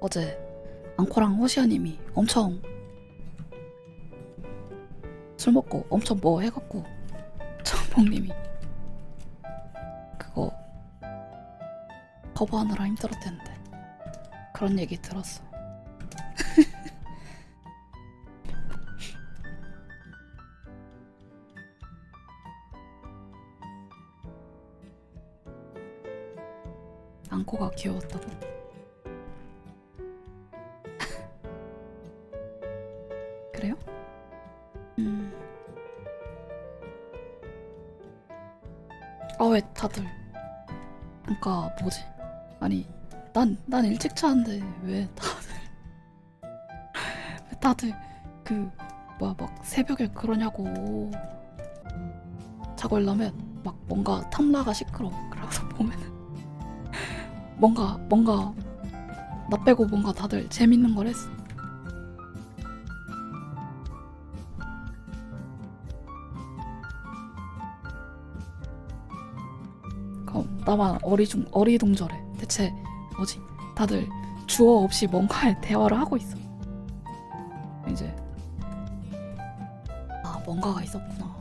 어제 앙코랑 호시아님이 엄청 술 먹고 엄청 뭐 해갖고 정봉님이 그거 거부하느라 힘들었대는데 그런 얘기 들었어. 앙코가 귀여웠다고? 그래요? 음. 아, 왜 다들. 그니까, 뭐지? 아니, 난, 난 일찍 자는데, 왜 다들. 왜 다들, 그, 뭐야, 막, 새벽에 그러냐고. 자고 일려면, 막, 뭔가 탐라가 시끄러워. 그래서 보면은. 뭔가, 뭔가, 나 빼고 뭔가 다들 재밌는 걸 했어. 그럼 나만 어리중 어리둥절해. 대체 뭐지? 다들 주어 없이 뭔가의 대화를 하고 있어. 이제 아 뭔가가 있었구나.